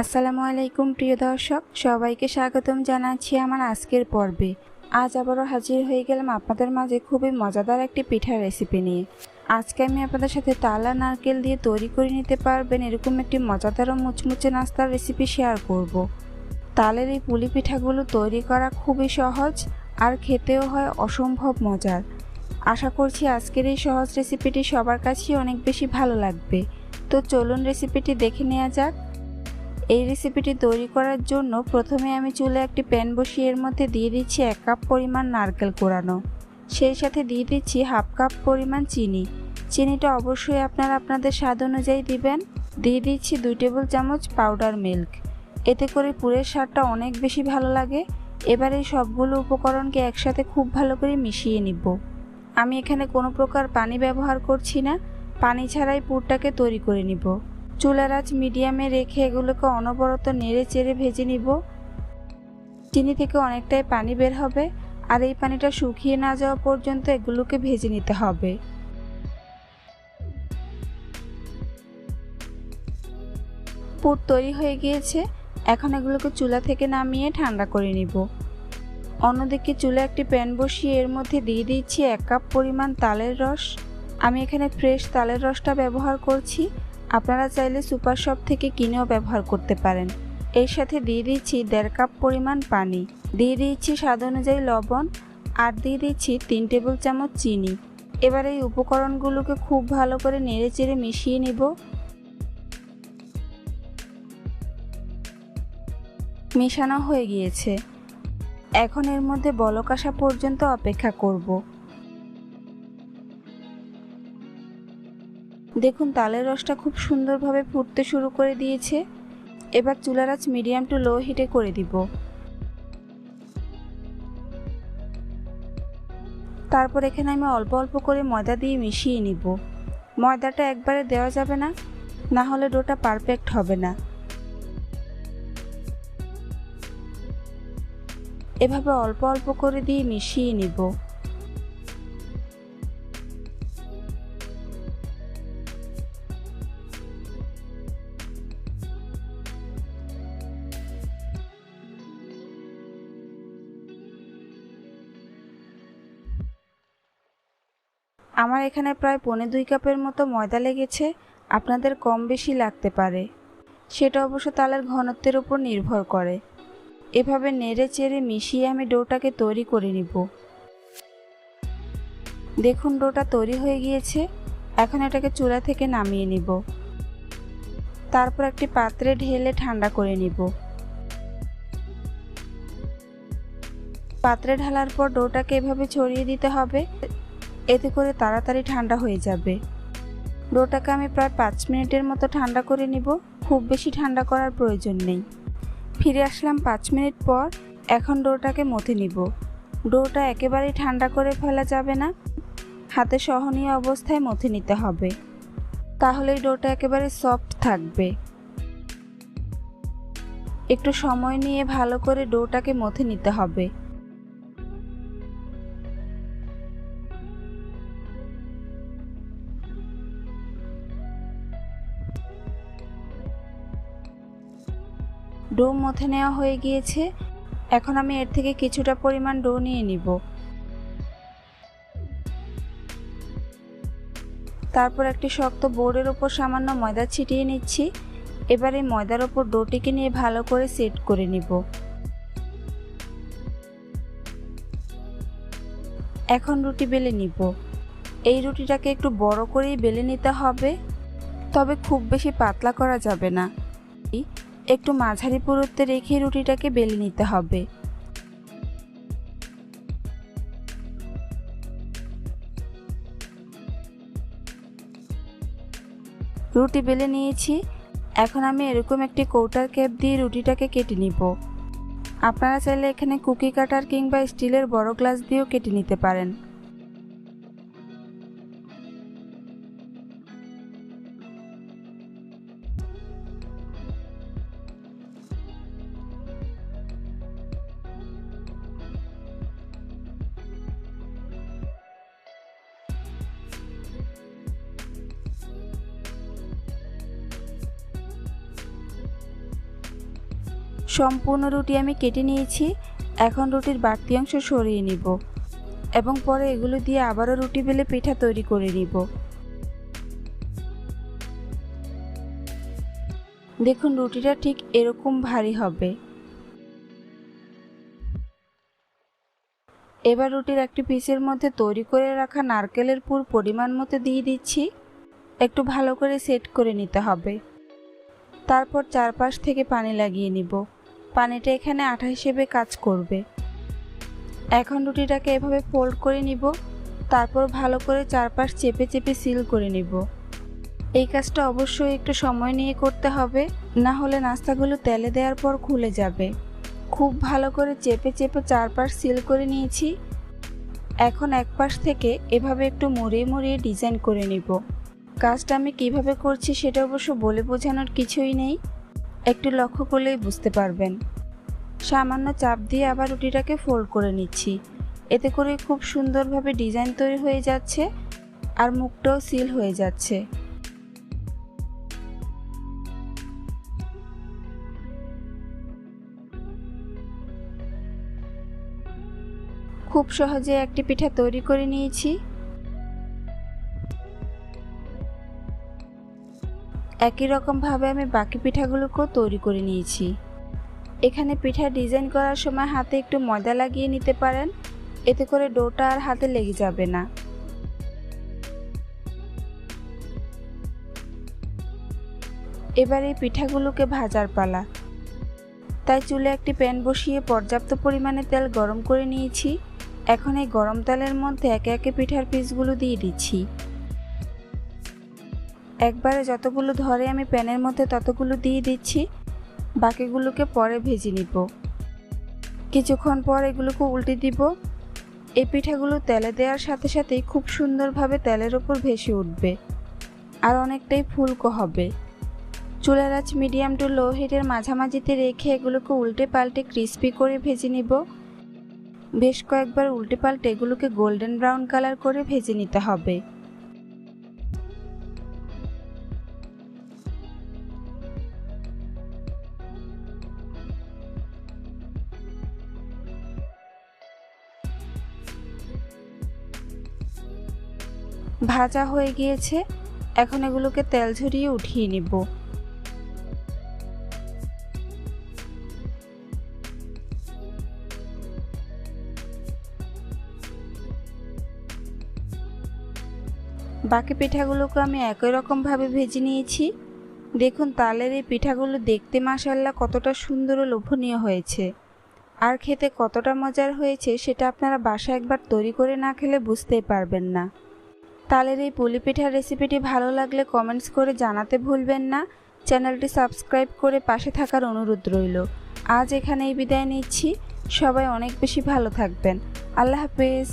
আসসালামু আলাইকুম, প্রিয় দর্শক। সবাইকে স্বাগতম জানাচ্ছি আমার আজকের পর্বে। আজ আবারও হাজির হয়ে গেলাম আপনাদের মাঝে খুবই মজাদার একটি পিঠার রেসিপি নিয়ে। আজকে আমি আপনাদের সাথে তালা নারকেল দিয়ে তৈরি করে নিতে পারবেন এরকম একটি মজাদার ও মুচমুচে নাস্তার রেসিপি শেয়ার করব। তালের এই পুলি পিঠাগুলো তৈরি করা খুবই সহজ আর খেতেও হয় অসম্ভব মজার। আশা করছি আজকের এই সহজ রেসিপিটি সবার কাছেই অনেক বেশি ভালো লাগবে। তো চলুন রেসিপিটি দেখে নেওয়া যাক। এই রেসিপিটি তৈরি করার জন্য প্রথমে আমি চুলে একটি প্যান বসিয়ে এর মধ্যে দিয়ে দিচ্ছি এক কাপ পরিমাণ নারকেল কোরানো। সেই সাথে দিয়ে দিচ্ছি হাফ কাপ পরিমাণ চিনি। চিনিটা অবশ্যই আপনারা আপনাদের স্বাদ অনুযায়ী দিবেন। দিয়ে দিচ্ছি দুই টেবিল চামচ পাউডার মিল্ক এতে করে পুরের স্বাদটা অনেক বেশি ভালো লাগে। এবার এই সবগুলো উপকরণকে একসাথে খুব ভালো করে মিশিয়ে নিব। আমি এখানে কোনো প্রকার পানি ব্যবহার করছি না। পানি ছাড়াই পুরটাকে তৈরি করে নিব। চুলার আঁচ মিডিয়ামে রেখে এগুলোকে অনবরত নেড়ে চেড়ে ভেজে নিব। চিনি থেকে অনেকটাই পানি বের হবে। আর এই পানিটা শুকিয়ে না যাওয়া পর্যন্ত এগুলোকে ভেজে নিতে হবে। পুর তৈরি হয়ে গিয়েছে। এখন এগুলোকে চুলা থেকে নামিয়ে ঠান্ডা করে নিব। অন্যদিকে চুলা একটি প্যান বসিয়ে এর মধ্যে দিয়ে দিচ্ছি এক কাপ পরিমাণ তালের রস। আমি এখানে ফ্রেশ তালের রসটা ব্যবহার করছি। আপনারা চাইলে সুপার শপ থেকে কিনেও ব্যবহার করতে পারেন। এর সাথে দিয়ে দিচ্ছি দেড় কাপ পরিমাণ পানি। দিয়ে দিচ্ছি স্বাদ অনুযায়ী লবণ আর দিয়ে দিচ্ছি তিন টেবিল চামচ চিনি। এবার এই উপকরণগুলোকে খুব ভালো করে নেড়ে চেড়ে মিশিয়ে নিব। মেশানো হয়ে গিয়েছে। এখন এর মধ্যে বলক আসা পর্যন্ত অপেক্ষা করব। দেখুন, তালের রসটা খুব সুন্দরভাবে ফুটতে শুরু করে দিয়েছে। এবার চুলার আঁচ মিডিয়াম টু লো হিটে করে দিব। তারপর এখানে আমি অল্প অল্প করে ময়দা দিয়ে মিশিয়ে নিব। ময়দাটা একবারে দেওয়া যাবে না না হলে ডোটা পারফেক্ট হবে না। এভাবে অল্প অল্প করে দিয়ে মিশিয়ে নিব। আমার এখানে প্রায় পৌনে দুই কাপের মতো ময়দা লেগেছে, আপনাদের কম বেশি লাগতে পারে। সেটা অবশ্য তালের ঘনত্বের উপর নির্ভর করে। এভাবে নেড়ে চেড়ে মিশিয়ে আমি ডোটাকে তৈরি করে নিব। দেখুন ডোটা তৈরি হয়ে গিয়েছে, এখন এটাকে চুলা থেকে নামিয়ে নিব। তারপর একটি পাত্রে ঢেলে ঠান্ডা করে নিব। পাত্রে ঢালার পর ডোটাকে এভাবে ছড়িয়ে দিতে হবে। এতে করে তাড়াতাড়ি ঠান্ডা হয়ে যাবে। ডোটাকে আমি প্রায় পাঁচ মিনিটের মতো ঠান্ডা করে নিব, খুব বেশি ঠান্ডা করার প্রয়োজন নেই। ফিরে আসলাম পাঁচ মিনিট পর, এখন ডোটাকে মথে নিব। ডোটা একেবারেই ঠান্ডা করে ফেলা যাবে না, হাতে সহনীয় অবস্থায় মথে নিতে হবে। তাহলে এই ডোটা একেবারে সফট থাকবে। একটু সময় নিয়ে ভালো করে ডোটাকে মথে নিতে হবে। ডো মথে নেওয়া হয়ে গিয়েছে। এখন আমি এর থেকে কিছুটা পরিমাণ ডো নিয়ে নিব। তারপর একটি শক্ত বোর্ডের ওপর সামান্য ময়দা ছিটিয়ে নিচ্ছি। এবার এই ময়দার ওপর ডোটিকে নিয়ে ভালো করে সেট করে নিব। এখন রুটি বেলে নিব। এই রুটিটাকে একটু বড় করেই বেলে নিতে হবে। তবে খুব বেশি পাতলা করা যাবে না। একটু মাঝারি পুরুত্বে রেখে রুটিটাকে বেলে নিতে হবে। রুটি বেলে নিয়েছি। এখন আমি এরকম একটি কৌটার ক্যাপ দিয়ে রুটিটাকে কেটে নিব। আপনারা চাইলে এখানে কুকি কাটার কিংবা স্টিলের বড় গ্লাস দিয়েও কেটে নিতে পারেন। সম্পূর্ণ রুটি আমি কেটে নিয়েছি। এখন রুটির বাড়তি অংশ সরিয়ে নিব এবং পরে এগুলো দিয়ে আবারও রুটি বেলে পিঠা তৈরি করে নিব। দেখুন, রুটিটা ঠিক এরকম ভারী হবে। এবার রুটির একটি পিসের মধ্যে তৈরি করে রাখা নারকেলের পুর পরিমাণ মতো দিয়ে দিচ্ছি। একটু ভালো করে সেট করে নিতে হবে। তারপর চারপাশ থেকে পানি লাগিয়ে নিব। পানিটা এখানে আঠা হিসেবে কাজ করবে। এখন রুটিটাকে এভাবে ফোল্ড করে নিব, তারপর ভালো করে চারপাশ চেপে চেপে সিল করে নিব। এই কাজটা অবশ্যই একটু সময় নিয়ে করতে হবে, না হলে নাস্তাগুলো তেলে দেওয়ার পর খুলে যাবে। খুব ভালো করে চেপে চেপে চারপাশ সিল করে নিয়েছি। এখন এক পাশ থেকে এভাবে একটু মুড়িয়ে মুড়িয়ে ডিজাইন করে নিব। কাজটা আমি কীভাবে করছি সেটা অবশ্য বলে বোঝানোর কিছুই নেই। একটু লক্ষ্য করলেই বুঝতে পারবেন। সামান্য চাপ দিয়ে আবার রুটিটাকে ফোল্ড করে নিচ্ছি। এতে করে খুব সুন্দরভাবে ডিজাইন তৈরি হয়ে যাচ্ছে আর মুখটাও সিল হয়ে যাচ্ছে। খুব সহজে একটি পিঠা তৈরি করে নিয়েছি। একই রকমভাবে আমি বাকি পিঠাগুলোকেও তৈরি করে নিয়েছি। এখানে পিঠা ডিজাইন করার সময় হাতে একটু ময়দা লাগিয়ে নিতে পারেন, এতে করে ডোটা আর হাতে লেগে যাবে না। এবার এই পিঠাগুলোকে ভাজার পালা। তাই চুলে একটি প্যান বসিয়ে পর্যাপ্ত পরিমাণে তেল গরম করে নিয়েছি। এখন এই গরম তেলের মধ্যে একে একে পিঠার পিসগুলো দিয়ে দিচ্ছি। একবারে যতগুলো ধরে আমি প্যানের মধ্যে ততগুলো দিয়ে দিচ্ছি, বাকিগুলোকে পরে ভেজে নিব। কিছুক্ষণ পর এগুলোকে উল্টে দিব। এই পিঠাগুলো তেলে দেওয়ার সাথে সাথেই খুব সুন্দরভাবে তেলের ওপর ভেসে উঠবে আর অনেকটাই ফুলকো হবে। চুলার আঁচ মিডিয়াম টু লো হিটের মাঝামাঝিতে রেখে এগুলোকে উল্টে পাল্টে ক্রিস্পি করে ভেজে নিব। বেশ কয়েকবার উল্টে পাল্টে এগুলোকে গোল্ডেন ব্রাউন কালার করে ভেজে নিতে হবে। ভাজা হয়ে গিয়েছে। এখন এগুলোকে তেল ঝরিয়ে উঠিয়ে নিব। বাকি পিঠাগুলোকে আমি একই রকমভাবে ভেজে নিয়েছি। দেখুন, তালের এই পিঠাগুলো দেখতে মাসাল্লা কতটা সুন্দর ও লোভনীয় হয়েছে। আর খেতে কতটা মজার হয়েছে, সেটা আপনারা বাসায় একবার তৈরি করে না খেলে বুঝতেই পারবেন না। তালের এই পুলি পিঠার রেসিপিটি ভালো লাগলে কমেন্টস করে জানাতে ভুলবেন না। চ্যানেলটি সাবস্ক্রাইব করে পাশে থাকার অনুরোধ রইল। আজ এখানেই বিদায় নিচ্ছি। সবাই অনেক বেশি ভালো থাকবেন। আল্লাহ হাফেজ।